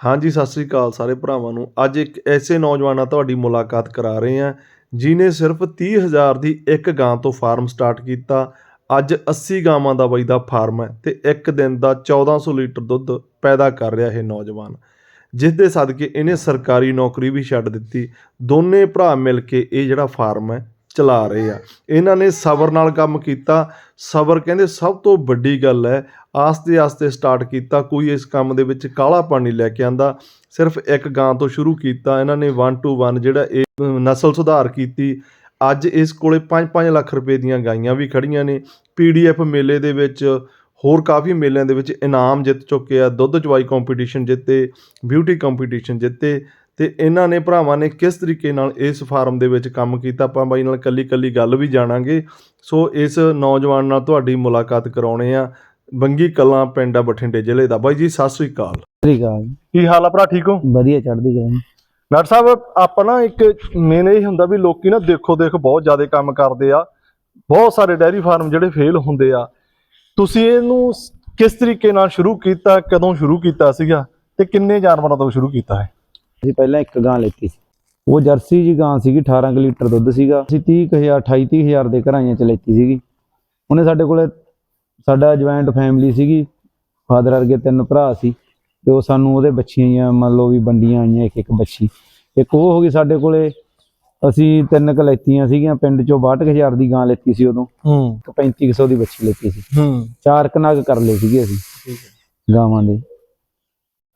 ਹਾਂਜੀ, ਸਤਿ ਸ੍ਰੀ ਅਕਾਲ ਸਾਰੇ ਭਰਾਵਾਂ ਨੂੰ। ਅੱਜ ਇੱਕ ਐਸੇ ਨੌਜਵਾਨ ਨਾਲ ਤੁਹਾਡੀ ਮੁਲਾਕਾਤ ਕਰਾ ਰਹੇ ਹਾਂ ਜਿਨੇ ਸਿਰਫ 30000 ਦੀ ਇੱਕ ਗਾਂ ਤੋਂ ਫਾਰਮ ਸਟਾਰਟ ਕੀਤਾ। ਅੱਜ 80 ਗਾਵਾਂ ਦਾ ਬਾਈ ਦਾ ਫਾਰਮ ਹੈ ਤੇ ਇੱਕ ਦਿਨ ਦਾ 1400 ਲੀਟਰ ਦੁੱਧ ਪੈਦਾ ਕਰ ਰਿਹਾ ਇਹ ਨੌਜਵਾਨ। ਜਿਸ ਦੇ ਸਦਕੇ ਇਹਨੇ ਸਰਕਾਰੀ ਨੌਕਰੀ ਵੀ ਛੱਡ ਦਿੱਤੀ। ਦੋਨੇ ਭਰਾ ਮਿਲ ਕੇ ਇਹ ਜਿਹੜਾ ਫਾਰਮ ਹੈ ਚਲਾ ਰਹੇ ਆ। ਇਹਨਾਂ ਨੇ ਸਬਰ ਨਾਲ ਕੰਮ ਕੀਤਾ। ਸਬਰ ਕਹਿੰਦੇ ਸਭ ਤੋਂ ਵੱਡੀ ਗੱਲ ਹੈ, ਆਸਤੇ ਆਸਤੇ ਸਟਾਰਟ ਕੀਤਾ। ਕੋਈ ਇਸ ਕੰਮ ਦੇ ਵਿੱਚ ਕਾਲਾ ਪਾਣੀ ਲੈ ਕੇ ਆਂਦਾ। ਸਿਰਫ ਇੱਕ ਗਾਂ ਤੋਂ ਸ਼ੁਰੂ ਕੀਤਾ। ਇਹਨਾਂ ਨੇ 1 ਟੂ 1 ਜਿਹੜਾ ਇਹ ਨਸਲ ਸੁਧਾਰ ਕੀਤੀ। ਅੱਜ ਇਸ ਕੋਲੇ 5-5 ਲੱਖ ਰੁਪਏ ਦੀਆਂ ਗਾਈਆਂ ਵੀ ਖੜੀਆਂ ਨੇ। ਪੀਡੀਐਫ ਮੇਲੇ ਦੇ ਵਿੱਚ, ਹੋਰ ਕਾਫੀ ਮੇਲਿਆਂ ਦੇ ਵਿੱਚ ਇਨਾਮ ਜਿੱਤ ਚੁੱਕੇ ਆ। ਦੁੱਧ ਚਵਾਈ ਕੰਪੀਟੀਸ਼ਨ ਜਿੱਤੇ ਬਿਊਟੀ ਕੰਪੀਟੀਸ਼ਨ ਜਿੱਤੇ। ਤੇ ਇਹਨਾਂ ਨੇ ਭਰਾਵਾਂ ਨੇ ਕਿਸ ਤਰੀਕੇ ਨਾਲ ਇਸ ਫਾਰਮ ਦੇ ਵਿੱਚ ਕੰਮ ਕੀਤਾ? ਆਪਾਂ ਬਾਈ ਨਾਲ ਕੱਲੀ ਕੱਲੀ ਗੱਲ ਵੀ ਜਾਣਾਂਗੇ। ਸੋ ਇਸ ਨੌਜਵਾਨ ਨਾਲ ਤੁਹਾਡੀ ਮੁਲਾਕਾਤ ਕਰਾਉਣੇ ਆ। ਬੰਗੀ ਕਲਾਂ ਪਿੰਡ ਆ ਬਠਿੰਡੇ ਜ਼ਿਲ੍ਹੇ ਦਾ। ਬਾਈ ਜੀ ਸਤਿ ਸ੍ਰੀ ਅਕਾਲ। ਤਰੀਕਾ ਕੀ ਹਾਲ ਆ ਭਰਾ ਠੀਕ ਹੋ? ਵਧੀਆ ਚੜਦੀ ਗਈ ਡਾਕਟਰ ਸਾਹਿਬ ਆਪਾਂ ਨਾ ਇੱਕ ਮੇਨ ਇਹ ਹੁੰਦਾ ਵੀ ਲੋਕੀ ਨਾ ਦੇਖੋ ਦੇਖ ਬਹੁਤ ਜ਼ਿਆਦਾ ਕੰਮ ਕਰਦੇ ਆ। ਬਹੁਤ ਸਾਰੇ ਡੈਰੀ ਫਾਰਮ ਜਿਹੜੇ ਫੇਲ ਹੁੰਦੇ ਆ। ਤੁਸੀਂ ਇਹਨੂੰ ਕਿਸ ਤਰੀਕੇ ਨਾਲ ਸ਼ੁਰੂ ਕੀਤਾ ਕਦੋਂ ਸ਼ੁਰੂ ਕੀਤਾ ਸੀਗਾ? ਤੇ ਕਿੰਨੇ ਜਾਨਵਰਾਂ ਤੋਂ ਸ਼ੁਰੂ ਕੀਤਾ ਹੈ? ਅਸੀਂ ਪਹਿਲਾਂ ਇੱਕ ਗਾਂ ਲੈਤੀ ਸੀ। ਉਹ ਜਰਸੀ ਜੀ ਗਾਂ ਸੀਗੀ 18 ਕੁ ਲੀਟਰ ਦੁੱਧ ਸੀਗਾ। ਅਸੀਂ 30000 28 30000 ਦੇ ਘਰਾਈਆਂ ਚ ਲੈਤੀ ਸੀਗੀ। ਉਹਨੇ ਸਾਡੇ ਕੋਲੇ ਸਾਡਾ ਜੁਆਇੰਟ ਫੈਮਿਲੀ ਸੀਗੀ। ਫਾਦਰ ਵਰਗੇ ਤਿੰਨ ਭਰਾ ਸੀ ਤੇ ਉਹ ਸਾਨੂੰ ਉਹਦੇ ਬੱਚੀਆਂ ਜਿਹੀਆਂ ਮੰਨ ਲਓ ਵੀ ਵੰਡੀਆਂ ਆਈਆਂ ਇੱਕ ਇੱਕ ਬੱਚੀ। ਇੱਕ ਉਹ ਹੋ ਗਈ ਸਾਡੇ ਕੋਲੇ ਅਸੀਂ ਤਿੰਨ ਕੁ ਲੈਤੀਆਂ ਸੀਗੀਆਂ ਪਿੰਡ ਚੋਂ 62000 ਦੀ ਗਾਂ ਲੈਤੀ ਸੀ ਉਦੋਂ। ਹੂੰ। ਇੱਕ 3500 ਦੀ ਬੱਚੀ ਲੈਤੀ ਸੀ। ਹੂੰ। ਚਾਰ ਕਨਾਗ ਕਰ ਲਏ ਸੀਗੇ ਅਸੀਂ ਗਾਵਾਂ ਦੇ।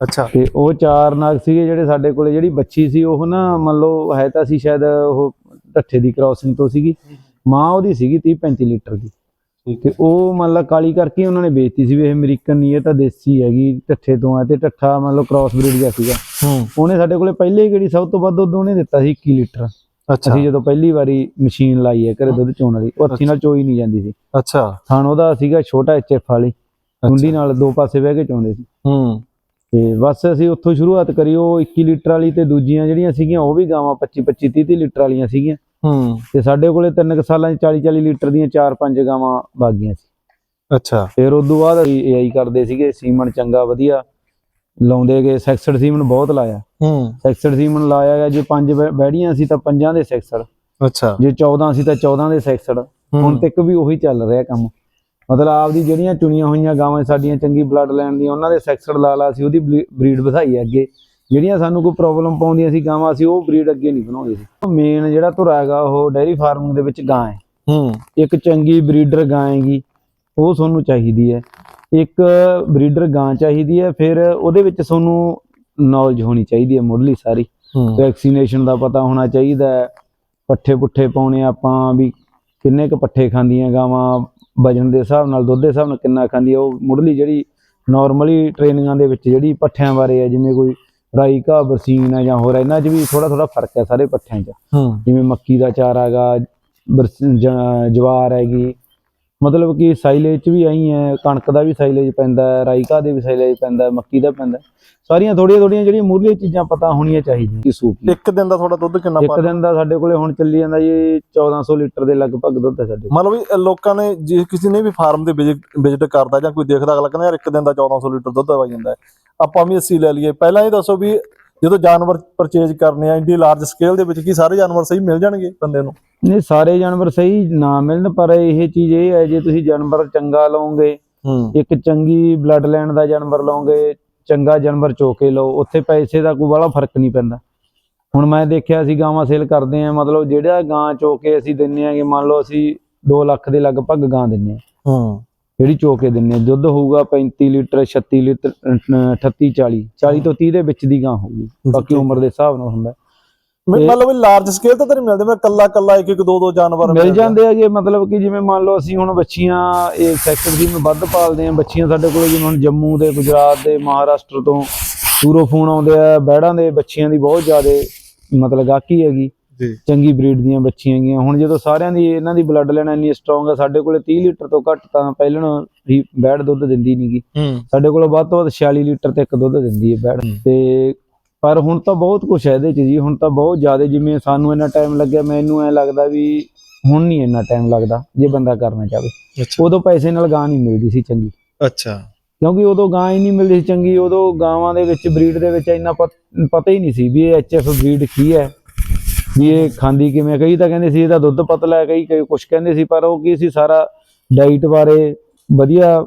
ਅੱਛਾ। ਤੇ ਉਹ ਚਾਰ ਨਾਗ ਸੀਗੇ ਜਿਹੜੇ ਸਾਡੇ ਕੋਲੇ ਜਿਹੜੀ ਬੱਚੀ ਸੀ ਉਹ ਨਾ ਮੰਨ ਲਓ ਹੈ ਤਾਂ ਸੀ ਸ਼ਾਇਦ ਉਹ ਢੱਠੇ ਦੀ ਕ੍ਰਾਸਿੰਗ ਤੋਂ ਸੀਗੀ। ਮਾਂ ਉਹਦੀ ਸੀਗੀ 30 35 ਲੀਟਰ ਦੀ। ਤੇ ਉਹ ਮੰਨ ਲਾ ਕਾਲੀ ਕਰਕੇ ਉਹਨਾਂ ਨੇ ਵੇਚਤੀ ਸੀ ਵੀ ਇਹ ਅਮਰੀਕਨ ਨਹੀਂ ਇਹ ਤਾਂ ਦੇਸੀ ਹੈਗੀ ਢੱਠੇ ਤੋਂ ਹੈ ਤੇ ਢੱਠਾ ਮੰਨ ਲਓ ਕ੍ਰਾਸ ਬਰੀਡ ਦਾ ਸੀਗਾ। ਹੂੰ। ਉਹਨੇ ਸਾਡੇ ਕੋਲੇ ਪਹਿਲੇ ਹੀ ਕਿਹੜੀ ਸਭ ਤੋਂ ਵੱਧ ਦੁੱਧ ਉਹਨੇ ਦਿੱਤਾ ਸੀ 21 ਲੀਟਰ। ਅੱਛਾ। ਅਸੀਂ ਜਦੋਂ ਪਹਿਲੀ ਵਾਰੀ ਮਸ਼ੀਨ ਲਾਈ ਹੈ ਘਰੇ ਦੁੱਧ ਚੋਣ ਵਾਲੀ ਉਹ ਹੱਥੀ ਨਾਲ ਚੋਈ ਨਹੀਂ ਜਾਂਦੀ ਸੀ। ਅੱਛਾ। ਥਣ ਉਹਦਾ ਸੀਗਾ ਛੋਟਾ ਐਚਐਫ ਵਾਲੀ। ਕੁੰਡੀ ਨਾਲ ਦੋ ਪਾਸੇ ਬਹਿ ਕੇ ਚੋਂਦੇ ਸੀ। ਹੂੰ। ਤੇ ਬਸ ਅਸੀਂ ਉੱਥੋਂ ਸ਼ੁਰੂਆਤ ਕਰੀ ਉਹ 21 ਲੀਟਰ ਵਾਲੀ ਤੇ ਦੂਜੀਆਂ ਜਿਹੜੀਆਂ ਸੀਗੀਆਂ ਉਹ ਵੀ ਗਾਵਾਂ 25 25 30 30 ਲੀਟਰ ਵਾਲੀਆਂ ਸੀਗੀਆਂ। ਹੂੰ। ਤੇ ਸਾਡੇ ਕੋਲੇ ਤਿੰਨ ਕੁ ਸਾਲਾਂ 'ਚ 40 40 ਲੀਟਰ ਦੀਆਂ ਚਾਰ ਪੰਜ ਗਾਵਾਂ ਬਾਗੀਆਂ ਸੀ। ਅੱਛਾ। ਫਿਰ ਉਦੋਂ ਬਾਅਦ ਅਸੀਂ ਏਆਈ ਕਰਦੇ ਸੀਗੇ ਸੀਮਨ ਚੰਗਾ ਵਧੀਆ ਲਾਉਂਦੇ ਗਏ ਸੈਕਸਡ ਸੀਮਨ ਬਹੁਤ ਲਾਇਆ। ਹੂੰ। ਸੈਕਸਡ ਸੀਮਨ ਲਾਇਆ ਗਿਆ ਜੇ ਪੰਜ ਬੈੜੀਆਂ ਸੀ ਤਾਂ ਪੰਜਾਂ ਦੇ ਸੈਕਸਡ। ਅੱਛਾ। ਜੇ 14 ਸੀ ਤਾਂ 14 ਦੇ ਸੈਕਸਡ। ਹੁਣ ਤੱਕ ਵੀ ਉਹੀ ਚੱਲ ਰਿਹਾ ਕੰਮ। ਮਤਲਬ ਆਪਦੀ ਜਿਹੜੀਆਂ ਚੁਣੀਆਂ ਹੋਈਆਂ ਗਾਵਾਂ ਸਾਡੀਆਂ ਚੰਗੀ ਬਲੱਡ ਲਾਈਨ ਦੀਆਂ ਉਹਨਾਂ ਦੇ ਸੈਕਸਡ ਲਾ ਲਾ ਸੀ ਉਹਦੀ ਬਰੀਡ ਵਧਾਈ ਅੱਗੇ। ਜਿਹੜੀਆਂ ਸਾਨੂੰ ਕੋਈ ਪ੍ਰੋਬਲਮ ਪਾਉਂਦੀਆਂ ਸੀ ਗਾਵਾਂ ਸੀ ਉਹ ਬਰੀਡ ਅੱਗੇ ਨਹੀਂ ਬਣਾਉਂਦੇ ਸੀ। ਮੇਨ ਜਿਹੜਾ ਧੁਰਾ ਹੈਗਾ ਉਹ ਡੈਰੀ ਫਾਰਮਿੰਗ ਦੇ ਵਿੱਚ ਗਾਂ ਹੈ। ਹੂੰ। ਇੱਕ ਚੰਗੀ ਬਰੀਡਰ ਗਾਂ ਹੈਗੀ ਉਹ ਤੁਹਾਨੂੰ ਚਾਹੀਦੀ ਹੈ। ਇੱਕ ਬਰੀਡਰ ਗਾਂ ਚਾਹੀਦੀ ਹੈ ਫਿਰ ਉਹਦੇ ਵਿੱਚ ਤੁਹਾਨੂੰ ਨੌਲੇਜ ਹੋਣੀ ਚਾਹੀਦੀ ਹੈ ਮੁੱਢਲੀ ਸਾਰੀ। ਵੈਕਸੀਨੇਸ਼ਨ ਦਾ ਪਤਾ ਹੋਣਾ ਚਾਹੀਦਾ ਹੈ। ਪੱਠੇ ਪੁੱਠੇ ਪਾਉਣੇ ਆਪਾਂ ਵੀ ਕਿੰਨੇ ਕੁ ਪੱਠੇ ਖਾਂਦੀਆਂ ਗਾਵਾਂ ਵਜਨ ਦੇ ਹਿਸਾਬ ਨਾਲ ਦੁੱਧ ਦੇ ਹਿਸਾਬ ਨਾਲ ਕਿੰਨਾ ਖਾਂਦੀ ਆ ਉਹ ਮੁੱਢਲੀ ਜਿਹੜੀ ਨਾਰਮਲੀ ਟ੍ਰੇਨਿੰਗਾਂ ਦੇ ਵਿੱਚ ਜਿਹੜੀ ਪੱਠਿਆਂ ਬਾਰੇ ਹੈ ਜਿਵੇਂ ਕੋਈ ਰਾਈ ਘਾਹ ਬਰਸੀਨ ਹੈ ਜਾਂ ਹੋਰ ਇਹਨਾਂ 'ਚ ਵੀ ਥੋੜਾ ਥੋੜਾ ਫ਼ਰਕ ਹੈ ਸਾਰੇ ਪੱਠਿਆਂ 'ਚ। ਜਿਵੇਂ ਮੱਕੀ ਦਾ ਚਾਰਾ ਹੈਗਾ ਜਵਾਰ ਹੈਗੀ ਮਤਲਬ ਕਿ ਸਾਈਲੇਜ 'ਚ ਵੀ ਆਈ ਹੈ ਕਣਕ ਦਾ ਵੀ ਸਾਈਲੇਜ ਪੈਂਦਾ ਹੈ ਰਾਈ ਘਾਹ ਦੇ ਵੀ ਸਾਈਲੇਜ ਪੈਂਦਾ ਹੈ ਮੱਕੀ ਦਾ ਪੈਂਦਾ। ਸਾਰੀਆਂ ਥੋੜੀਆਂ ਥੋੜੀਆਂ ਜਿਹੜੀਆਂ ਮੂਹਰਲੀਆਂ ਚੀਜ਼ਾਂ ਪਤਾ ਹੋਣੀਆਂ ਚਾਹੀਦੀਆਂ। ਕਿ ਸੂਪ ਇੱਕ ਦਿਨ ਦਾ ਤੁਹਾਡਾ ਦੁੱਧ ਕਿੰਨਾ ਇੱਕ ਦਿਨ ਦਾ ਸਾਡੇ ਕੋਲੇ ਹੁਣ ਚੱਲੀ ਜਾਂਦਾ ਜੀ 1400 ਲੀਟਰ ਦੇ ਲਗਭਗ ਦੁੱਧ ਹੈ ਸਾਡੇ। ਮਤਲਬ ਵੀ ਲੋਕਾਂ ਨੇ ਜੇ ਕਿਸੇ ਨੇ ਵੀ ਫਾਰਮ ਦੇ ਵਿਜ਼ਿਟ ਕਰਦਾ ਜਾਂ ਕੋਈ ਦੇਖਦਾ ਅਗਲਾ ਕਹਿੰਦਾ ਯਾਰ ਇੱਕ ਦਿਨ ਦਾ 1400 ਲੀਟਰ ਦੁੱਧ ਆ ਜਾਂਦਾ ਹੈ। ਆਪਾਂ ਵੀ 80 ਲੈ ਲਈਏ। ਪਹਿਲਾਂ ਇਹ ਦੱਸੋ ਵੀ ਜਦੋਂ ਜਾਨਵਰ ਪਰਚੇਜ ਕਰਨੇ ਆ ਇੰਡੀ ਲਾਰਜ ਸਕੇਲ ਦੇ ਵਿੱਚ ਕੀ ਸਾਰੇ ਜਾਨਵਰ ਸਹੀ ਮਿਲ ਜਾਣਗੇ ਬੰਦੇ ਨੂੰ? ਨਹੀਂ ਸਾਰੇ ਜਾਨਵਰ ਸਹੀ ਨਾ ਮਿਲਣ ਪਰ ਇਹ ਚੀਜ਼ ਇਹ ਹੈ ਜੇ ਤੁਸੀਂ ਜਾਨਵਰ ਚੰਗਾ ਲਓਗੇ ਇੱਕ ਚੰਗੀ ਬਲੱਡ ਲਾਈਨ ਦਾ ਜਾਨਵਰ ਲਓਗੇ ਚੰਗਾ ਜਾਨਵਰ ਚੋ ਕੇ ਲਓ ਉੱਥੇ ਪੈਸੇ ਦਾ ਕੋਈ ਬੜਾ ਫ਼ਰਕ ਨਹੀਂ ਪੈਂਦਾ। ਹੁਣ ਮੈਂ ਦੇਖਿਆ ਸੀ ਗਾਵਾਂ ਸੇਲ ਕਰਦੇ ਆ ਮਤਲਬ ਜਿਹੜਾ ਗਾਂ ਚੋ ਕੇ ਅਸੀਂ ਦਿੰਨੇ ਆਗੇ ਮੰਨ ਲਓ ਅਸੀਂ 2 ਲੱਖ ਦੇ ਲਗਭਗ ਗਾਂ ਦਿੰਨੇ ਆ। ਹੂੰ। ਜਿਹੜੀ ਚੋ ਕੇ ਦਿੰਨੇ ਆ ਦੁੱਧ ਹੋਊਗਾ 35 ਲੀਟਰ 36 ਲੀਟਰ ਅਹ, 38 40 40 ਤੋਂ 30 ਦੇ ਵਿੱਚ ਦੀ ਗਾਂ ਹੋਊਗੀ। ਬਾਕੀ ਉਮਰ ਦੇ ਹਿਸਾਬ ਨਾਲ ਹੁੰਦਾ। ਮਤਲਬ ਵੀ ਲਾਰਜ ਸਕੇਲ ਤੇ ਤਾਂ ਨਹੀਂ ਮਿਲਦੇ ਮੈਂ ਕੱਲਾ ਕੱਲਾ ਇੱਕ ਇੱਕ ਦੋ ਦੋ ਜਾਨਵਰ ਮਿਲ ਜਾਂਦੇ ਹੈਗੇ ਮਤਲਬ ਕਿ ਜਿਵੇਂ ਮੰਨ ਲਓ ਅਸੀਂ ਹੁਣ ਬੱਚੀਆਂ ਇਹ ਸੈਕਟਰ ਦੀ ਮੈਂ ਵੱਧ ਪਾਲਦੇ ਆ ਬੱਚੀਆਂ ਸਾਡੇ ਕੋਲ ਜਿਵੇਂ ਹੁਣ ਜੰਮੂ ਦੇ ਗੁਜਰਾਤ ਦੇ ਮਹਾਰਾਸ਼ਟਰ ਤੋਂ ਦੂਰੋਂ ਫੋਨ ਆਉਂਦੇ ਆ ਬੈੜਾਂ ਦੇ ਬੱਚੀਆਂ ਦੀ ਬਹੁਤ ਜ਼ਿਆਦਾ ਮਤਲਬ ਗਾਹਕੀ ਹੈਗੀ। ਜੀ। ਚੰਗੀ ਬਰੀਡ ਦੀਆਂ ਬੱਚੀਆਂ ਹੈਗੀਆਂ। ਹੁਣ ਜਦੋਂ ਸਾਰਿਆਂ ਦੀ ਇਹਨਾਂ ਦੀ ਬਲੱਡ ਲਾਈਨ ਇੰਨੀ ਸਟਰੋਂਗ ਹੈ ਸਾਡੇ ਕੋਲੇ 30 ਲੀਟਰ ਤੋਂ ਘੱਟ ਤਾਂ ਪਹਿਲਾਂ ਹੀ ਬੈੜ ਦੁੱਧ ਦਿੰਦੀ ਨਹੀਂਗੀ ਸਾਡੇ ਕੋਲ ਵੱਧ ਤੋਂ ਵੱਧ 46 ਲੀਟਰ ਤੱਕ ਦੁੱਧ ਦਿੰਦੀ ਹੈ ਬੈੜ। ਤੇ ਪਰ ਹੁਣ ਤਾਂ ਬਹੁਤ ਕੁਝ ਹੈ ਇਹਦੇ ਚ ਜੀ ਹੁਣ ਤਾਂ ਬਹੁਤ ਜ਼ਿਆਦਾ ਜਿਵੇਂ ਸਾਨੂੰ ਇੰਨਾ ਟਾਈਮ ਲੱਗਿਆ ਮੈਨੂੰ ਐ ਲੱਗਦਾ ਵੀ ਹੁਣ ਨਹੀਂ ਇੰਨਾ ਟਾਈਮ ਲੱਗਦਾ ਜੇ ਬੰਦਾ ਕਰਨਾ ਚਾਹਵੇ ਅੱਛਾ। ਉਦੋਂ ਪੈਸੇ ਨਾਲ ਗਾਂ ਨਹੀਂ ਮਿਲਦੀ ਸੀ ਚੰਗੀ। ਅੱਛਾ। ਕਿਉਂਕਿ ਉਦੋਂ ਗਾਂ ਹੀ ਨਹੀਂ ਮਿਲਦੀ ਸੀ ਚੰਗੀ ਉਦੋਂ ਗਾਵਾਂ ਦੇ ਵਿੱਚ ਬਰੀਡ ਦੇ ਵਿੱਚ ਇੰਨਾ ਪਤ- ਹੀ ਨਹੀਂ ਸੀ ਵੀ ਇਹ ਐਚਐਫ ਬਰੀਡ ਕੀ ਹੈ ਵੀ ਇਹ ਖਾਂਦੀ ਕਿਵੇਂ। ਕਈ ਤਾਂ ਕਹਿੰਦੇ ਸੀ ਇਹਦਾ ਦੁੱਧ ਪਤਲਾ ਹੈ ਕਈ ਕਈ ਕੁਝ ਕਹਿੰਦੇ ਸੀ ਪਰ ਉਹ ਕੀ ਸੀ ਸਾਰਾ ਡਾਈਟ ਬਾਰੇ ਵਧੀਆ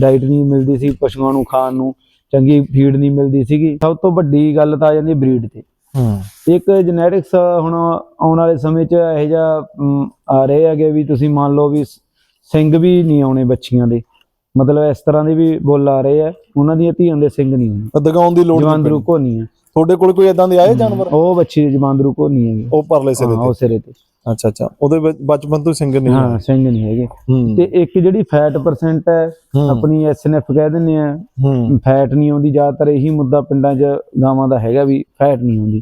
ਡਾਈਟ ਨਹੀਂ ਮਿਲਦੀ ਸੀ ਪਸ਼ੂਆਂ ਨੂੰ ਖਾਣ ਨੂੰ। ਚੰਗੀ ਫੀਡ ਨਹੀਂ ਮਿਲਦੀ ਸੀਗੀ। ਸਭ ਤੋਂ ਵੱਡੀ ਗੱਲ ਤਾਂ ਆ ਜਾਂਦੀ ਬਰੀਡ ਤੇ। ਹੂੰ। ਇੱਕ ਜੈਨੇਟਿਕਸ ਹੁਣ ਆਉਣ ਵਾਲੇ ਸਮੇਂ 'ਚ ਇਹੋ ਅਮ, ਆ ਰਹੇ ਹੈਗੇ ਵੀ ਤੁਸੀਂ ਮੰਨ ਲਓ ਵੀ ਸਿੰਘ ਵੀ ਨਹੀਂ ਆਉਣੇ ਬੱਚੀਆਂ ਦੇ। ਮਤਲਬ ਇਸ ਤਰ੍ਹਾਂ ਦੇ ਵੀ ਬੁੱਲ ਆ ਰਹੇ ਆ। ਉਹਨਾਂ ਦੀਆਂ ਧੀਆਂ ਦੇ ਸਿੰਘ ਨਹੀਂ ਆਉਣੇ। ਦਗਾਉਣ ਦੀ ਲੋੜ ਨਹੀਂ ਜਵਾਂਦਰੂ ਪੈਣੀ। ਕੋ ਨਹੀਂ ਹੈ ਤੁਹਾਡੇ ਕੋਲ ਕੋਈ ਇਦਾਂ ਦੇ ਆਏ ਜਾਨਵਰ? ਉਹ ਬੱਚੀ ਜਵਾਂਦਰੂ ਕੋ ਨਹੀਂ ਹੈਗੇ। ਉਹ ਪਰਲੇ ਸਿਰੇ ਹਾਂ ਉਹ ਤੇ ਸਿਰੇ ਤੇ। ਅੱਛਾ ਅੱਛਾ। ਉਹਦੇ ਵਿੱਚ ਬਚਪਨ ਤੋਂ ਸਿੰਘ ਨਹੀਂ ਹਾਂ ਸਿੰਘ ਨਹੀਂ ਹੈਗੇ। ਤੇ ਇੱਕ ਜਿਹੜੀ ਫੈਟ ਪਰਸੈਂਟ ਹੈ ਆਪਣੀ ਐਸਐਨਐਫ ਕਹਿ ਦਿੰਦੇ ਆ ਫੈਟ ਨਹੀਂ ਆਉਂਦੀ ਜ਼ਿਆਦਾਤਰ ਇਹੀ ਮੁੱਦਾ ਪਿੰਡਾਂ 'ਚ ਗਾਵਾਂ ਦਾ ਹੈਗਾ ਵੀ ਫੈਟ ਨਹੀਂ ਆਉਂਦੀ।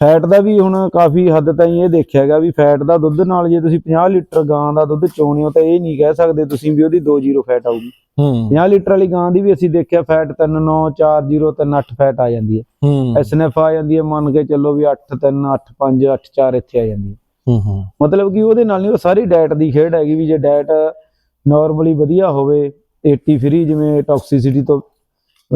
ਫੈਟ ਦਾ ਵੀ ਹੁਣ ਕਾਫੀ ਹੱਦ ਤਾਈਂ ਇਹ ਦੇਖਿਆ ਗਿਆ ਵੀ ਫੈਟ ਦਾ ਦੁੱਧ ਨਾਲ ਜੇ ਤੁਸੀਂ 50 ਲੀਟਰ ਗਾਂ ਦਾ ਦੁੱਧ ਚੋਣੇ ਹੋ ਤਾਂ ਇਹ ਨਹੀਂ ਕਹਿ ਸਕਦੇ ਤੁਸੀਂ ਵੀ ਉਹਦੀ 20 ਫੈਟ ਆਊਗੀ। ਹੂੰ। 50 ਲੀਟਰ ਵਾਲੀ ਗਾਂ ਦੀ ਵੀ ਅਸੀਂ ਦੇਖਿਆ ਫੈਟ 394038 ਫੈਟ ਆ ਜਾਂਦੀ ਹੈ। ਐਸਐਨਐਫ ਆ ਜਾਂਦੀ ਹੈ ਮੰਨ ਕੇ ਚੱਲੋ ਵੀ 83 85 84 ਇੱਥੇ ਆ ਜਾਂਦੀ ਹੈ। ਹੂੰ ਹੂੰ। ਮਤਲਬ ਕਿ ਉਹਦੇ ਨਾਲ ਨਹੀਂ ਉਹ ਸਾਰੀ ਡਾਈਟ ਦੀ ਖੇਡ ਹੈਗੀ ਵੀ ਜੇ ਡਾਈਟ ਨਾਰਮਲੀ ਵਧੀਆ ਹੋਵੇ 80 ਫਰੀ ਜਿਵੇਂ ਟੌਕਸਿਸਿਟੀ ਤੋਂ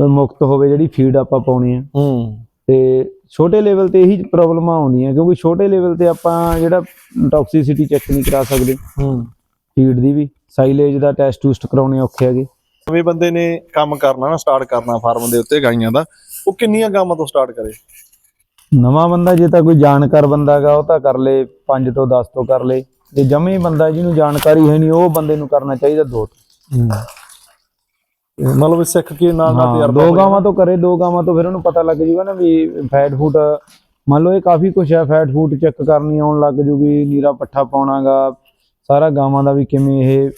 ਮੁਕਤ ਹੋਵੇ ਜਿਹੜੀ ਫੀਡ ਆਪਾਂ ਪਾਉਣੀ ਆ। ਹੂੰ। ਤੇ ਛੋਟੇ ਲੈਵਲ ਤੇ ਇਹੀ ਪ੍ਰੋਬਲਮਾਂ ਆਉਂਦੀਆਂ ਕਿਉਂਕਿ ਛੋਟੇ ਲੈਵਲ ਤੇ ਆਪਾਂ ਜਿਹੜਾ ਟੌਕਸਿਸਿਟੀ ਚੈੱਕ ਨਹੀਂ ਕਰਾ ਸਕਦੇ। ਹੂੰ। ਫੀਡ ਦੀ ਵੀ ਸਾਈਲੇਜ ਦਾ ਟੈਸਟ ਟੂਸਟ ਕਰਾਉਣੇ ਔਖੇ ਹੈਗੇ। ਨਵੇਂ ਬੰਦੇ ਨੇ ਕੰਮ ਕਰਨਾ ਨਾ ਸਟਾਰਟ ਕਰਨਾ ਫਾਰਮ ਦੇ ਉੱਤੇ ਗਾਈਆਂ ਦਾ ਉਹ ਕਿੰਨੀਆਂ ਗਾਵਾਂ ਤੋਂ ਸਟਾਰਟ ਕਰੇ? ਨਵਾਂ ਬੰਦਾ ਜੇ ਤਾਂ ਕੋਈ ਜਾਣਕਾਰ ਬੰਦਾ ਹੈਗਾ ਉਹ ਤਾਂ ਕਰ ਲੇ 5 ਤੋਂ 10 ਤੋਂ ਕਰ ਲੇ। ਜੇ ਜਮੇ ਬੰਦਾ ਜਿਹਨੂੰ ਜਾਣਕਾਰੀ ਹੈ ਨਹੀਂ ਉਹ ਬੰਦੇ ਨੂੰ ਕਰਨਾ ਚਾਹੀਦਾ ਦੋ ਮਤਲਬ ਸਿੱਖ ਕੇ ਨਾਲ ਨਾਲ ਤਜਰਬਾ ਦੋ ਗਾਵਾਂ ਤੋਂ ਕਰੇ ਦੋ ਗਾਵਾਂ ਤੋਂ ਫਿਰ ਉਹਨੂੰ ਪਤਾ ਲੱਗ ਜੂਗਾ ਨਾ ਵੀ ਫੈਟ ਫੂਡ ਮੰਨ ਲਓ ਇਹ ਕਾਫੀ ਕੁਝ ਹੈ ਫੈਟ ਫੂਡ ਚੈੱਕ ਕਰਨੀ ਆਉਣ ਲੱਗ ਜੂਗੀ ਨੀਰਾ ਪੱਠਾ ਪਾਉਣਾਗਾ ਸਾਰਾ ਗਾਵਾਂ ਦਾ ਵੀ ਕਿਵੇਂ ਇਹ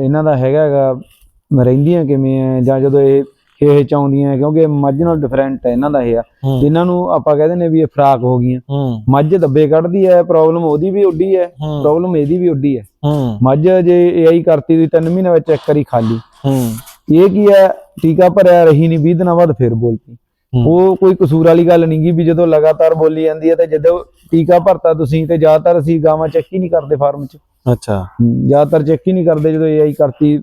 ਇਹਨਾਂ ਦਾ ਹੈਗਾ ਹੈਗਾ ਰਹਿੰਦੀਆਂ ਕਿਵੇਂ ਹੈ ਜਾਂ ਜਦੋਂ ਇਹ ਇਹ ਚਾਉਂਦੀਆਂ ਕਿਉਂਕਿ ਮੱਝ ਨਾਲ ਡਿਫਰੈਂਟ ਹੈ ਇਹਨਾਂ ਦਾ ਇਹ ਆ। ਹੂੰ। ਇਹਨਾਂ ਨੂੰ ਆਪਾਂ ਕਹਿੰਦੇ ਨੇ ਵੀ ਇਹ ਫਰਾਕ ਹੋ ਗਈਆਂ। ਮੱਝ ਦੱਬੇ ਕੱਢਦੀ ਹੈ ਪ੍ਰੋਬਲਮ ਉਹਦੀ ਵੀ ਉੱਡੀ ਹੈ ਪ੍ਰੋਬਲਮ ਇਹਦੀ ਵੀ ਉੱਡੀ ਹੈ। ਮੱਝ ਜੇ ਏਆਈ ਕਰਤੀ ਦੀ 3 ਮਹੀਨੇ ਵਿੱਚ ਇੱਕ ਵਾਰੀ ਖਾਲੀ। ਇਹ ਕੀ ਹੈ ਟੀਕਾ ਭਰਿਆ ਰਹੀ ਨਹੀਂ 20 ਦਿਨਾਂ ਬਾਅਦ ਫਿਰ ਬੋਲਤੀ। ਉਹ ਕੋਈ ਕਸੂਰ ਵਾਲੀ ਗੱਲ ਨਹੀਂ ਗੀ ਵੀ ਜਦੋਂ ਲਗਾਤਾਰ ਬੋਲੀ ਜਾਂਦੀ ਹੈ ਤੇ ਜਦੋਂ ਟੀਕਾ ਭਰਤਾ ਤੁਸੀਂ ਤੇ ਜ਼ਿਆਦਾਤਰ ਅਸੀਂ ਗਾਵਾਂ ਚੈੱਕ ਹੀ ਨਹੀਂ ਕਰਦੇ ਫਾਰਮ 'ਚ। ਅੱਛਾ। ਜ਼ਿਆਦਾਤਰ ਚੈੱਕ ਹੀ ਨਹੀਂ ਕਰਦੇ ਜਦੋਂ ਏਆਈ ਕਰਤੀ।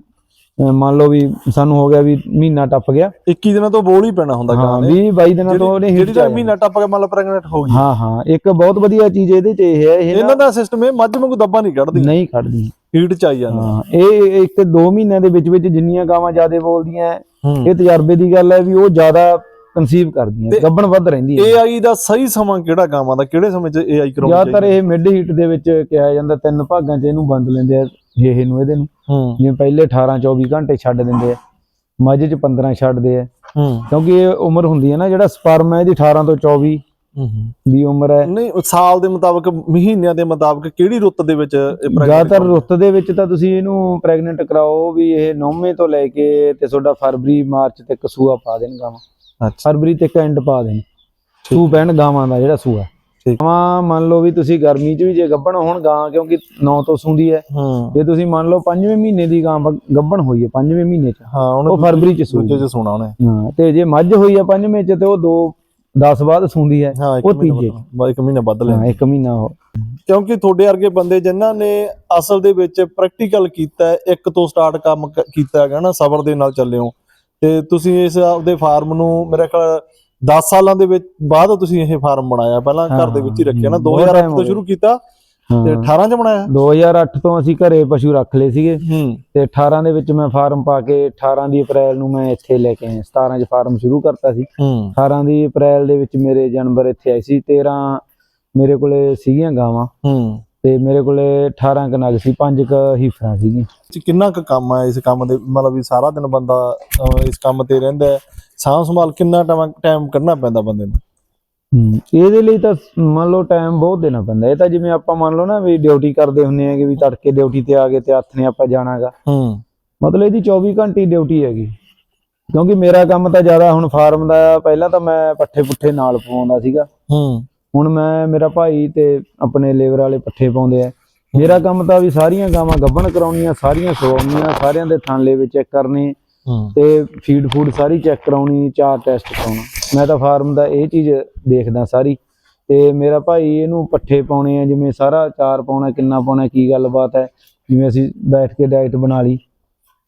ਮੰਨ ਲਓ ਵੀ ਸਾਨੂੰ ਹੋ ਗਿਆ ਵੀ ਮਹੀਨਾ ਟੱਪ ਗਿਆ। 21 ਦਿਨਾਂ ਤੋਂ ਬੋਲ ਹੀ ਪੈਣਾ ਹੁੰਦਾ ਹਾਂ ਗਾਂ ਨੇ 20 22 ਦਿਨਾਂ ਤੋਂ ਉਹਨੇ ਜਿਹੜੀ ਹਿੱਟ ਤਾਂ ਮਹੀਨਾ ਟੱਪ ਕੇ ਮੰਨ ਲਾ ਪ੍ਰੈਗਨੈਂਟ ਹੋ ਗਈ। ਹਾਂ ਹਾਂ ਇੱਕ ਬਹੁਤ ਵਧੀਆ ਚੀਜ਼ ਇਹਦੇ 'ਚ ਇਹ ਹੈ ਇਹ ਨਾ ਇਹਨਾਂ ਦਾ ਸਿਸਟਮ ਇਹ ਮੱਝ ਵਾਂਗੂ ਦੱਬਾ ਨਹੀਂ ਕੱਢਦੀ। ਨਹੀਂ ਕੱਢਦੀ। ਹੀਟ ਚ ਆਈ ਜਾਂਦਾ। ਹਾਂ ਇਹ ਇੱਕ 2 ਮਹੀਨਿਆਂ ਦੇ ਵਿੱਚ ਵਿੱਚ ਜਿੰਨੀਆਂ ਗਾਵਾਂ ਜ਼ਿਆਦਾ ਬੋਲਦੀਆਂ ਹੈ, ਇਹ ਤਜਰਬੇ ਦੀ ਗੱਲ ਹੈ ਵੀ ਉਹ ਜ਼ਿਆਦਾ ਕਨਸੀਵ ਕਰਦੀਆਂ ਤੇ ਗੱਭਣ ਵੱਧ ਰਹਿੰਦੀਆਂ AI ਦਾ ਸਹੀ ਸਮਾਂ ਕਿਹੜਾ ਗਾਵਾਂ ਦਾ? ਕਿਹੜੇ ਸਮੇਂ 'ਚ AI ਕਰਾਉਣੀ ਜ਼ਿਆਦਾਤਰ ਚਾਹੀਦੀ? ਇਹ ਮਿਡ ਹੀਟ ਦੇ ਵਿੱਚ ਕਿਹਾ ਜਾਂਦਾ ਤਿੰਨ ਭਾਗਾਂ 'ਚ ਇਹਨੂੰ ਵੰਡ ਲੈਂਦੇ ਆ। ਇਹ ਨੂੰ ਇਹਦੇ ਨੂੰ। ਹੂੰ। ਜਿਵੇਂ ਪਹਿਲੇ 18 24 ਘੰਟੇ ਛੱਡ ਦਿੰਦੇ ਆ ਮੱਝ 'ਚ 15 ਛੱਡਦੇ ਆ। ਹੂੰ। ਕਿਉਂਕਿ ਇਹ ਉਮਰ ਹੁੰਦੀ ਹੈ ਨਾ ਜਿਹੜਾ ਸਪਰਮ ਹੈ ਇਹਦੀ 18 ਤੋਂ 24 ਹੂੰ ਦੀ ਉਮਰ ਹੈ। ਨਹੀਂ ਉਹ ਸਾਲ ਦੇ ਮੁਤਾਬਕ ਮਹੀਨਿਆਂ ਦੇ ਮੁਤਾਬਕ ਕਿਹੜੀ ਰੁੱਤ ਦੇ ਵਿੱਚ ਜ਼ਿਆਦਾਤਰ? ਰੁੱਤ ਦੇ ਵਿੱਚ ਤਾਂ ਤੁਸੀਂ ਇਹਨੂੰ ਪ੍ਰੈਗਨੈਂਟ ਕਰਾਓ ਵੀ ਇਹ ਨੌਵੇਂ ਤੋਂ ਲੈ ਕੇ ਤੇ ਤੁਹਾਡਾ ਫਰਵਰੀ ਮਾਰਚ ਤੱਕ ਸੂਆ ਪਾ ਦੇਣ ਗਾਵਾਂ। ਅੱਛਾ। ਫਰਵਰੀ ਤੱਕ ਐਂਡ ਪਾ ਦੇਣ। ਸੂ ਪੈਣ ਗਾਵਾਂ ਦਾ ਜਿਹੜਾ ਸੂਆ। ਠੀਕ। ਗਾਵਾਂ ਮੰਨ ਲਓ ਵੀ ਤੁਸੀਂ ਗਰਮੀ 'ਚ ਵੀ ਜੇ ਗੱਭਣ ਹੋਣ ਗਾਂ ਕਿਉਂਕਿ 9 ਤੋਂ ਸੂੰਦੀ ਹੈ ਹੂੰ। ਜੇ ਤੁਸੀਂ ਮੰਨ ਲਓ ਪੰਜਵੇਂ ਮਹੀਨੇ ਦੀ ਗਾਂ ਗੱਭਣ ਹੋਈ ਹੈ ਪੰਜਵੇਂ ਮਹੀਨੇ 'ਚ ਹਾਂ ਉਹ ਫਰਵਰੀ 'ਚ ਸੂਈ ਦੂਜੇ 'ਚ ਸੁਣਾ ਉਹਨੇ। ਹਾਂ। ਤੇ ਜੇ ਮੱਝ ਹੋਈ ਹੈ ਪੰਜਵੇਂ 'ਚ ਤੇ ਉਹ 2 10 ਬਾਅਦ ਸੂੰਦੀ ਹੈ ਹਾਂ ਉਹ ਤੀਜੇ ਵੱਧ- ਬਾ- ਇੱਕ ਮਹੀਨਾ ਵੱਧ ਲੈ ਹਾਂ ਇੱਕ ਮਹੀਨਾ ਉਹ ਕਿਉਂਕਿ ਤੁਹਾਡੇ ਵਰਗੇ ਬੰਦੇ ਜਿਨ੍ਹਾਂ ਨੇ ਅਸਲ ਦੇ ਵਿੱਚ ਪ੍ਰੈਕਟੀਕਲ ਕੀਤਾ ਹੈ, ਇੱਕ ਤੋਂ ਸਟਾਰਟ ਕੰਮ ਕੀਤਾ ਹੈਗਾ ਨਾ ਸਬਰ ਦੇ ਨਾਲ ਚੱਲਿਓ ਤੇ ਤੁਸੀਂ ਇਸ ਆਪਦੇ ਫਾਰਮ ਨੂੰ ਮੇਰੇ ਖਿਆਲ 10 ਸਾਲਾਂ ਦੇ ਵਿੱਚ ਬਾਅਦ ਤੁਸੀਂ ਇਹ ਫਾਰਮ ਬਣਾਇਆ ਪਹਿਲਾਂ ਘਰ ਦੇ ਵਿੱਚ ਹੀ ਰੱਖਿਆ ਨਾ ਹਾਂ, ਬਹੁਤ 2008 time ਹੋ ਤੋਂ। ਸ਼ੁਰੂ ਕੀਤਾ ਤੇ ਹਾਂ। 18 ਚ ਬਣਾਇਆ? 2008 ਤੋਂ ਅਸੀਂ ਘਰੇ ਪਸ਼ੂ ਰੱਖ ਲਏ ਸੀਗੇ ਤੇ 18 ਦੇ ਵਿੱਚ ਮੈਂ ਫਾਰਮ ਪਾ ਕੇ 18 ਦੀ ਅਪ੍ਰੈਲ ਨੂੰ ਮੈਂ ਇੱਥੇ ਲੈ ਕੇ ਆਇਆ 17 ਚ ਫਾਰਮ ਸ਼ੁਰੂ ਕਰਤਾ ਸੀ। ਹੂੰ। 18 ਦੀ ਅਪ੍ਰੈਲ ਦੇ ਵਿੱਚ ਮੇਰੇ ਜਾਨਵਰ ਇੱਥੇ ਆਏ ਸੀ 13 ਮੇਰੇ ਕੋਲੇ ਸੀਗੀਆਂ ਗਾਵਾਂ। ਤੇ ਮੇਰੇ ਕੋਲੇ 18 ਕਨਗ ਸੀ 5 ਕ ਹੀਫਰਾਂ ਸੀਗੀਆਂ। ਚ ਕਿੰਨਾ ਕੁ ਕੰਮ ਹੈ ਇਸ ਕੰਮ ਦੇ? ਮਤਲਬ ਵੀ ਸਾਰਾ ਦਿਨ ਬੰਦਾ ਅਹ, ਇਸ ਕੰਮ ਤੇ ਰਹਿੰਦਾ ਹੈ। ਸਾਂਭ ਸੰਭਾਲ ਕਿੰਨਾ ਟਾਈਮ ਕੱਢਣਾ ਪੈਂਦਾ ਬੰਦੇ ਨੂੰ? ਇਹਦੇ ਲਈ ਤਾਂ ਮੰਨ ਲਓ ਟਾਈਮ ਬਹੁਤ ਦੇਣਾ ਪੈਂਦਾ। ਇਹ ਤਾਂ ਜਿਵੇਂ ਆਪਾਂ ਮੰਨ ਲਓ ਨਾ ਵੀ ਡਿਊਟੀ ਕਰਦੇ ਹੁੰਨੇ ਆਗੇ ਵੀ ਤੜਕੇ ਡਿਊਟੀ ਤੇ ਆ ਗਏ ਤੇ ਹੱਥ ਨੇ ਆਪਾਂ ਜਾਣਾਗਾ। ਹੂੰ। ਮਤਲਬ ਇਹਦੀ 24 ਘੰਟੇ ਡਿਊਟੀ ਹੈਗੀ। ਕਿਉਂਕਿ ਮੇਰਾ ਕੰਮ ਤਾਂ ਜ਼ਿਆਦਾ ਹੁਣ ਫਾਰਮ ਦਾ ਪਹਿਲਾਂ ਤਾਂ ਮੈਂ ਪੱਠੇ ਪੁੱਠੇ ਨਾਲ ਪਵਾਉਂਦਾ ਸੀਗਾ। ਹੂੰ। ਹੁਣ ਮੈਂ ਮੇਰਾ ਭਾਈ ਤੇ ਆਪਣੇ ਲੇਬਰ ਵਾਲੇ ਪੱਠੇ ਪਾਉਂਦੇ ਆ। ਮੇਰਾ ਕੰਮ ਤਾਂ ਵੀ ਸਾਰੀਆਂ ਗਾਵਾਂ ਗੱਭਣ ਕਰਾਉਣੀਆਂ ਸਾਰੀਆਂ ਸਵਾਉਣੀਆਂ ਸਾਰਿਆਂ ਦੇ ਥਾਂਲੇ ਵਿੱਚ ਚੈੱਕ ਕਰਨੇ। ਤੇ ਫੀਡ ਫੂਡ ਸਾਰੀ ਚੈੱਕ ਕਰਾਉਣੀ ਚਾਰ ਟੈਸਟ ਕਰਾਉਣਾ ਮੈਂ ਤਾਂ ਫਾਰਮ ਦਾ ਇਹ ਚੀਜ਼ ਦੇਖਦਾ ਸਾਰੀ। ਤੇ ਮੇਰਾ ਭਾਈ ਇਹਨੂੰ ਪੱਠੇ ਪਾਉਣੇ ਆ ਜਿਵੇਂ ਸਾਰਾ ਚਾਰ ਪਾਉਣਾ ਕਿੰਨਾ ਪਾਉਣਾ ਕੀ ਗੱਲਬਾਤ ਹੈ ਜਿਵੇਂ ਅਸੀਂ ਬੈਠ ਕੇ ਡਾਈਟ ਬਣਾ ਲਈ।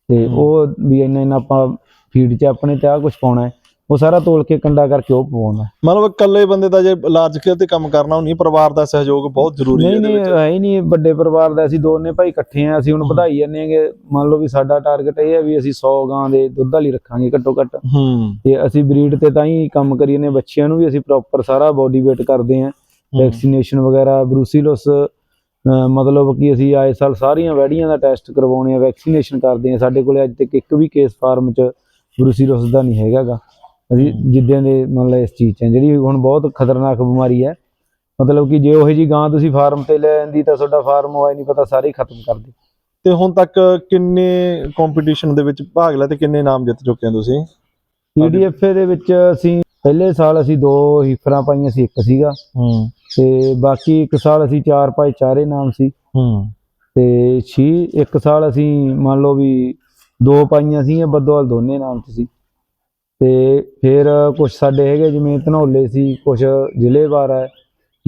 ਤੇ। ਉਹ ਵੀ ਇੰਨਾ ਇੰਨਾ ਆਪਾਂ ਫੀਡ 'ਚ ਆਪਣੇ ਤੇ ਆ ਕੁਝ ਪਾਉਣਾ ਹੈ। ਉਹ ਸਾਰਾ ਤੋਲ ਕੇ ਕੰਡਾ ਕਰਕੇ ਉਹ ਪਵਾਉਂਦਾ। ਮਤਲਬ ਇਕੱਲੇ ਬੰਦੇ ਦਾ ਜੇ ਲਾਰਜ ਸਕੇਲ ਤੇ ਕੰਮ ਕਰਨਾ ਹੋਣੀ ਪਰਿਵਾਰ ਦਾ ਸਹਿਯੋਗ ਬਹੁਤ ਜ਼ਰੂਰੀ ਹੈ ਨਹੀਂ ਨਹੀਂ ਹੈ ਨਹੀਂ ਵੱਡੇ ਪਰਿਵਾਰ ਦਾ ਅਸੀਂ ਦੋਨੇ ਭਾਈ ਇਕੱਠੇ ਆ ਅਸੀਂ ਹੁਣ ਵਧਾਈ ਜਾਂਦੇ ਆਂਗੇ ਮੰਨ ਲਓ ਵੀ ਸਾਡਾ ਟਾਰਗੇਟ ਇਹ ਹੈ ਵੀ ਅਸੀਂ 100 ਗਾਂ ਦੇ ਦੁੱਧ ਵਾਲੀ ਰੱਖਾਂਗੇ ਘੱਟੋ ਘੱਟ। ਹੂੰ। ਤੇ ਅਸੀਂ ਬਰੀਡ ਤੇ ਤਾਂ ਹੀ ਕੰਮ ਕਰੀਏ ਨੇ ਬੱਚਿਆਂ ਨੂੰ ਵੀ ਅਸੀਂ ਪ੍ਰੋਪਰ ਸਾਰਾ ਬੋਡੀ weight ਕਰਦੇ ਆਂ ਵੈਕਸੀਨੇਸ਼ਨ ਵਗੈਰਾ ਬਰੂਸੀਲੋਸ ਮਤਲਬ ਕਿ ਅਸੀਂ ਆਏ ਸਾਲ ਸਾਰੀਆਂ ਵੈੜੀਆਂ ਦਾ ਟੈਸਟ ਕਰਵਾਉਣੇ ਆ ਵੈਕਸੀਨੇਸ਼ਨ ਕਰਦੇ ਆ ਸਾਡੇ ਕੋਲੇ ਅੱਜ ਤੱਕ ਇੱਕ ਵੀ ਕੇਸ ਫਾਰਮ 'ਚ ਬਰੂਸੀਲੋਸ ਦਾ ਨਹੀਂ ਹੈਗਾਗਾ। ਅਸੀਂ ਜਿੱਦਾਂ ਦੇ ਮਤਲਬ ਇਸ ਚੀਜ਼ 'ਚ ਜਿਹੜੀ ਹੁਣ ਬਹੁਤ ਖਤਰਨਾਕ ਬਿਮਾਰੀ ਹੈ। ਮਤਲਬ ਕਿ ਜੇ ਉਹੋ ਜੀ ਗਾਂ ਤੁਸੀਂ ਫਾਰਮ ਤੇ ਲੈ ਆਂਦੀ ਤਾਂ ਤੁਹਾਡਾ ਫਾਰਮ ਹੋਇਆ ਨਹੀਂ ਪਤਾ ਸਾਰੇ ਖਤਮ ਕਰ ਦੇ ਤੇ ਹੁਣ ਤੱਕ ਕਿੰਨੇ ਕੰਪੀਟੀਸ਼ਨ ਦੇ ਵਿੱਚ ਭਾਗ ਲਿਆ ਤੇ ਕਿੰਨੇ ਨਾਮ ਜਿੱਤ ਚੁੱਕੇ ਹੋ ਤੁਸੀਂ? ਪੀਡੀਐਫਏ ਦੇ ਵਿੱਚ ਅਸੀਂ ਪਹਿਲੇ ਸਾਲ ਅਸੀਂ ਦੋ ਹੀਫਰਾਂ ਪਾਈਆਂ ਸੀ ਇੱਕ ਸੀਗਾ। ਹੂੰ। ਤੇ ਬਾਕੀ ਇੱਕ ਸਾਲ ਅਸੀਂ ਚਾਰ ਪਾਏ ਚਾਰੇ ਨਾਮ ਸੀ। ਹੂੰ। ਤੇ ਛੀ ਇੱਕ ਸਾਲ ਅਸੀਂ ਮੰਨ ਲਓ ਵੀ ਦੋ ਪਾਈਆਂ ਸੀ ਬੱਦੋਵਾਲ ਦੋਨੇ ਨਾਮ 'ਚ ਸੀ। ਤੇ ਫਿਰ ਕੁਝ ਸਾਡੇ ਹੈਗੇ ਜਿਵੇਂ ਧਨੌਲੇ ਸੀ ਕੁਝ ਜ਼ਿਲ੍ਹੇਵਾਰ ਹੈ।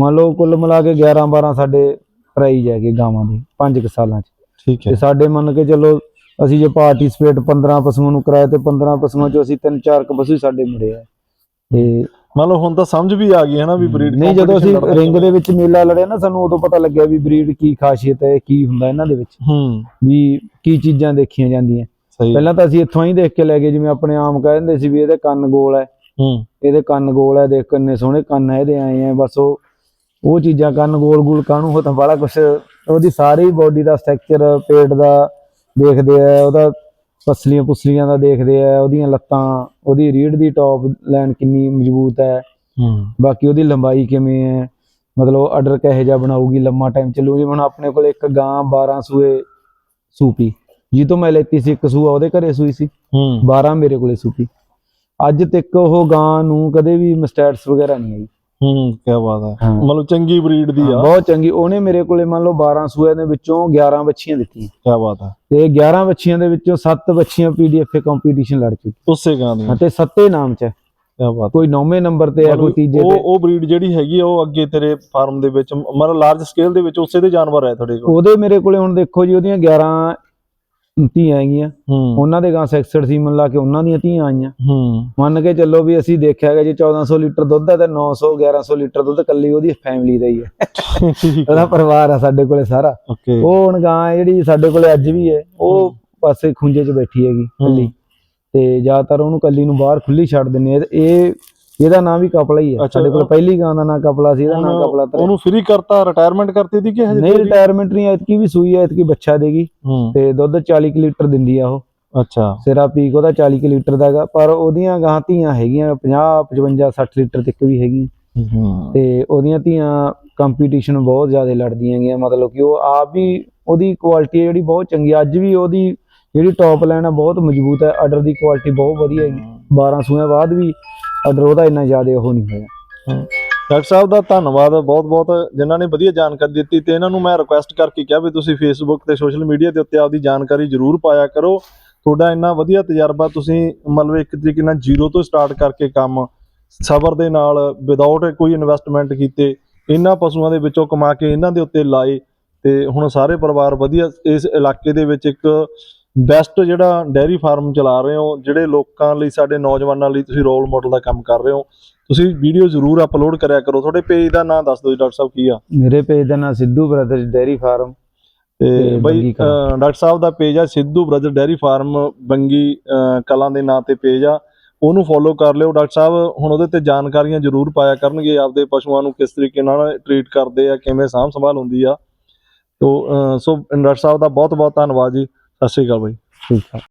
ਮੰਨ ਲਓ ਕੁੱਲ ਮਿਲਾ ਕੇ 11 12 ਸਾਡੇ ਪ੍ਰਾਈਜ਼ ਹੈਗੇ ਗਾਵਾਂ ਦੇ 5 ਕੁ ਸਾਲਾਂ 'ਚ। ਠੀਕ ਹੈ। ਤੇ ਸਾਡੇ ਮੰਨ ਕੇ ਚੱਲੋ ਅਸੀਂ ਜੇ ਪਾਰਟਿਸਿਪੇਟ 15 ਪਸ਼ੂਆਂ ਨੂੰ ਕਰਾਇਆ ਤੇ 15 ਪਸ਼ੂਆਂ 'ਚੋਂ ਅਸੀਂ ਤਿੰਨ ਚਾਰ ਕੁ ਪਸ਼ੂ ਸਾਡੇ ਮੁੜੇ ਆ। ਤੇ ਮਤਲਬ ਹੁਣ ਤਾਂ ਸਮਝ ਵੀ ਆ ਗਈ ਹੈ ਨਾ ਵੀ ਬਰੀਡ ਨਹੀਂ ਜਦੋਂ ਅਸੀਂ ਰਿੰਗ ਦੇ ਵਿੱਚ ਮੇਲਾ ਲੜਿਆ ਨਾ ਸਾਨੂੰ ਉਦੋਂ ਪਤਾ ਲੱਗਿਆ ਵੀ ਬਰੀਡ ਕੀ ਖਾਸੀਅਤ ਹੈ ਕੀ ਹੁੰਦਾ ਇਹਨਾਂ ਦੇ ਵਿੱਚ। ਹੂੰ। ਵੀ ਕੀ ਚੀਜ਼ਾਂ ਦੇਖੀਆਂ ਜਾਂਦੀਆਂ। ਸਹੀ। ਪਹਿਲਾਂ ਤਾਂ ਅਸੀਂ ਇੱਥੋਂ ਹੀ ਦੇਖ ਕੇ ਲੈ ਗਏ ਜਿਵੇਂ ਆਪਣੇ ਆਮ ਕਹਿੰਦੇ ਸੀ ਵੀ ਇਹਦੇ ਕੰਨ ਗੋਲ ਹੈ। ਹੂੰ। ਇਹਦੇ ਕੰਨ ਗੋਲ ਹੈ ਦੇਖ ਕਿੰਨੇ ਸੋਹਣੇ ਕੰਨ ਹੈ ਇਹਦੇ ਆਏ ਆ ਬਸ ਉਹ ਉਹ ਚੀਜ਼ਾਂ ਕੰਨ ਗੋਲ ਗੋਲ ਕਾਹਨੂੰ ਹੋ ਤਾਂ ਬੜਾ ਕੁਛ ਉਹਦੀ ਸਾਰੀ ਬੋਡੀ ਦਾ ਸਟਰਕਚਰ ਪੇਟ ਦਾ ਦੇਖਦੇ ਆ ਉਹਦਾ ਪਸਲੀਆਂ ਪੁਸਲੀਆਂ ਦਾ ਦੇਖਦੇ ਆ ਉਹਦੀਆਂ ਲੱਤਾਂ ਉਹਦੀ ਰੀੜ ਦੀ ਟੌਪ ਲਾਈਨ ਕਿੰਨੀ ਮਜ਼ਬੂਤ ਹੈ। ਹੂੰ। ਬਾਕੀ ਉਹਦੀ ਲੰਬਾਈ ਕਿਵੇਂ ਹੈ ਮਤਲਬ ਆਰਡਰ ਕਿਹੋ ਜਿਹਾ ਬਣਾਊਗੀ ਲੰਮਾ ਟਾਈਮ ਚੱਲੂਗੀ ਹੁਣ ਆਪਣੇ ਕੋਲ ਇੱਕ ਗਾਂ 12 ਸੂਏ ਸੂਪੀ। ਜੀ ਤੋਂ ਮੈਂ ਲੈਤੀ ਸੀ ਇੱਕ ਸੂਆ ਉਹਦੇ ਘਰੇ ਸੂਈ ਸੀ। ਹੂੰ। 12 ਮੇਰੇ ਕੋਲੇ ਸੂਪੀ ਅੱਜ ਤੱਕ ਉਹ ਗਾਂ ਨੂੰ ਕਦੇ ਵੀ ਮਸਟੈਟਸ ਵਗੈਰਾ ਨਹੀਂ ਆਈ। ਹੂੰ ਕੀ ਬਾਤ ਹੈ। ਹਾਂ। ਮਤਲਬ ਚੰਗੀ ਬਰੀਡ ਦੀ ਆ। ਬਹੁਤ ਚੰਗੀ। ਉਹਨੇ ਮੇਰੇ ਕੋਲੇ ਮੰਨ ਲਓ 12 ਸੂਏ ਦੇ ਵਿੱਚੋਂ 11 ਬੱਚੀਆਂ ਦਿੱਤੀਆਂ। ਕੀ ਬਾਤ ਹੈ। ਤੇ 11 ਬੱਚੀਆਂ ਦੇ ਵਿੱਚੋਂ 7 ਬੱਚੀਆਂ ਪੀਡੀਐਫ ਕੰਪੀਟੀਸ਼ਨ ਲੜ ਚੁੱਕੀ। ਉਸੇ ਗਾਂ ਦੀ। ਤੇ ਸੱਤੇ ਨਾਮ ਚ ਹੈ। ਕੀ ਬਾਤ ਕੋਈ ਨੌਵੇਂ ਨੰਬਰ ਤੇ ਹੈ ਕੋਈ ਤੀਜੇ ਉਹ ਤੇ। ਉਹ ਬਰੀਡ ਜਿਹੜੀ ਹੈਗੀ ਆ, ਉਹ ਅੱਗੇ ਤੇਰੇ ਫਾਰਮ ਦੇ ਵਿੱਚ ਮਤਲਬ ਲਾਰਜ ਸਕੇਲ ਦੇ ਵਿੱਚ ਉਸੇ ਦੇ ਜਾਨਵਰ ਹੈ ਤੁਹਾਡੇ ਕੋਲ? ਉਹਦੇ ਮੇਰੇ ਕੋਲੇ ਹੁਣ ਦੇਖੋ ਜੀ ਉਹਦੀਆਂ 11 ਧੀਆਂ ਹੈਗੀਆਂ। ਹੂੰ। ਉਹਨਾਂ ਦੇ ਗਾਂ ਸੈਕਸਡ ਸੀ ਮਨ ਲਾ ਕੇ ਉਹਨਾਂ ਦੀਆਂ ਧੀਆਂ ਆਈਆਂ। ਹੂੰ। ਮੰਨ ਕੇ ਚੱਲੋ ਵੀ ਅਸੀਂ ਦੇਖਿਆ ਕਿ ਜੇ 1400 ਲੀਟਰ ਦੁੱਧ ਹੈ ਤੇ 900 1100 ਲੀਟਰ ਦੁੱਧ ਕੱਲੀ ਉਹਦੀ ਫੈਮਿਲੀ ਦਾ ਹੀ ਹੈ। ਉਹਦਾ ਪਰਿਵਾਰ ਆ ਸਾਡੇ ਕੋਲੇ ਸਾਰਾ। ਉਹ ਹੁਣ ਗਾਂ ਜਿਹੜੀ ਸਾਡੇ ਕੋਲੇ ਅੱਜ ਵੀ ਹੈ ਉਹ ਪਾਸੇ ਖੁੰਝੇ 'ਚ ਬੈਠੀ ਹੈਗੀ ਕੱਲੀ ਤੇ ਜ਼ਿਆਦਾਤਰ ਉਹਨੂੰ ਕੱਲੀ ਨੂੰ ਬਾਹਰ ਖੁੱਲੀ ਛੱਡ ਦਿੰਨੇ ਇਹ ਇਹਦਾ ਨਾਂ ਵੀ ਕਪਲਾ ਹੀ ਹੈ ਅੱਛਾ, ਸਾਡੇ ਕੋਲ ਪਹਿਲੀ ਗਾਂ ਦਾ ਨਾਂ ਕਪਲਾ ਸੀ ਇਹਦਾ ਨਾਂ ਕਪਲਾ ਤਰ। ਉਹਨੂੰ ਫ੍ਰੀ ਕਰਤਾ ਰਿਟਾਇਰਮੈਂਟ ਕਰਤੀ ਦੀ ਕਿ ਹਜੇ ਨਹੀਂ ਰਿਟਾਇਰਮੈਂਟ ਨਹੀਂ ਐਤਕੀ ਵੀ ਸੂਈ ਹੈ ਐਤਕੀ ਬੱਚਾ ਦੇਗੀ ਹੂੰ। ਤੇ ਦੁੱਧ 40 ਕੁ ਲੀਟਰ ਦਿੰਦੀ ਆ ਉਹ। ਅੱਛਾ। ਸਿਰਾ ਪੀਕ ਉਹਦਾ 40 ਕੁ ਲੀਟਰ ਦਾ ਹੈਗਾ ਪਰ ਉਹਦੀਆਂ ਗਾਂ ਧੀਆਂ ਹੈਗੀਆਂ 50 55 60 ਲੀਟਰ ਤੱਕ ਵੀ ਹੈਗੀਆਂ। ਹੂੰ। ਤੇ ਉਹਦੀਆਂ ਧੀਆਂ ਕੰਪੀਟੀਸ਼ਨ ਬਹੁਤ ਜ਼ਿਆਦਾ ਲੜਦੀਆਂ ਹੈਗੀਆਂ ਮਤਲਬ ਕਿ ਉਹ ਆਪ ਵੀ ਉਹਦੀ ਕੁਆਲਿਟੀ ਜਿਹੜੀ ਬਹੁਤ ਚੰਗੀ। ਅੱਜ ਵੀ ਉਹਦੀ ਜਿਹੜੀ ਟੌਪ ਲਾਈਨ ਆ ਬਹੁਤ ਮਜ਼ਬੂਤ ਹੈ ਆਰਡਰ ਦੀ ਕੁਆਲਿਟੀ ਬਹੁਤ ਵਧੀਆ ਹੈਗੀ। 12 ਸੂਆਂ ਬਾਅਦ ਵੀ ਆਰਡਰ ਉਹਦਾ ਇੰਨਾ ਜ਼ਿਆਦਾ ਉਹ ਨਹੀਂ ਹੋਇਆ। ਡਾਕਟਰ ਸਾਹਿਬ ਦਾ ਧੰਨਵਾਦ ਬਹੁਤ ਬਹੁਤ ਜਿਨ੍ਹਾਂ ਨੇ ਵਧੀਆ ਜਾਣਕਾਰੀ ਦਿੱਤੀ ਤੇ ਇਹਨਾਂ ਨੂੰ ਮੈਂ ਰਿਕੁਐਸਟ ਕਰਕੇ ਕਿਹਾ ਵੀ ਤੁਸੀਂ ਫੇਸਬੁੱਕ ਤੇ ਸੋਸ਼ਲ ਮੀਡੀਆ ਦੇ ਉੱਤੇ ਆਪਦੀ ਜਾਣਕਾਰੀ ਜ਼ਰੂਰ ਪਾਇਆ ਕਰੋ। ਤੁਹਾਡਾ ਇੰਨਾ ਵਧੀਆ ਤਜਰਬਾ ਤੁਸੀਂ ਮਤਲਬ ਇੱਕ ਤਰੀਕੇ ਨਾਲ ਜ਼ੀਰੋ ਤੋਂ ਸਟਾਰਟ ਕਰਕੇ ਕੰਮ, ਸਬਰ ਦੇ ਨਾਲ ਵਿਦਆਊਟ ਕੋਈ ਇਨਵੈਸਟਮੈਂਟ ਕੀਤੇ, ਇਹਨਾਂ ਪਸ਼ੂਆਂ ਦੇ ਵਿੱਚੋਂ ਕਮਾ ਕੇ ਇਹਨਾਂ ਦੇ ਉੱਤੇ ਲਾਏ ਤੇ ਹੁਣ ਸਾਰੇ ਪਰਿਵਾਰ ਵਧੀਆ ਇਸ ਇਲਾਕੇ ਦੇ ਵਿੱਚ ਇੱਕ ਬੈਸਟ ਜਿਹੜਾ ਡੈਰੀ ਫਾਰਮ ਚਲਾ ਰਹੇ ਹੋ ਜਿਹੜੇ ਲੋਕਾਂ ਲਈ ਸਾਡੇ ਨੌਜਵਾਨਾਂ ਲਈ ਤੁਸੀਂ ਰੋਲ ਮਾਡਲ ਦਾ ਕੰਮ ਕਰ ਰਹੇ ਹੋ ਤੁਸੀਂ ਵੀਡੀਓ ਜ਼ਰੂਰ ਅਪਲੋਡ ਕਰਿਆ ਕਰੋ। ਤੁਹਾਡੇ ਪੇਜ ਦਾ ਨਾਮ ਦੱਸ ਦਿਓ ਜੀ ਡਾਕਟਰ ਸਾਹਿਬ ਕੀ ਆ? ਮੇਰੇ ਪੇਜ ਦਾ ਨਾਂ ਸਿੱਧੂ ਬ੍ਰਦਰਜ਼ ਡੇਅਰੀ ਫਾਰਮ ਤੇ ਬਈ ਡਾਕਟਰ ਸਾਹਿਬ ਦਾ ਪੇਜ ਆ Sidhu brother dairy farm Bangi Kalan ਦੇ ਨਾਂ ਤੇ ਪੇਜ ਆ। ਉਹਨੂੰ ਫੋਲੋ ਕਰ ਲਿਓ। ਡਾਕਟਰ ਸਾਹਿਬ ਹੁਣ ਉਹਦੇ ਤੇ ਜਾਣਕਾਰੀਆਂ ਜ਼ਰੂਰ ਪਾਇਆ ਕਰਨਗੇ ਆਪਦੇ ਪਸ਼ੂਆਂ ਨੂੰ ਕਿਸ ਤਰੀਕੇ ਨਾਲ ਟ੍ਰੀਟ ਕਰਦੇ ਆ ਕਿਵੇਂ ਸਾਂਭ ਸੰਭਾਲ ਹੁੰਦੀ ਆ। ਤੋ ਸੋ ਡਾਕਟਰ ਸਾਹਿਬ ਦਾ ਬਹੁਤ ਬਹੁਤ ਧੰਨਵਾਦ ਜੀ। ਸਤਿ ਸ਼੍ਰੀ ਅਕਾਲ ਬਾਈ। ਠੀਕ ਆ।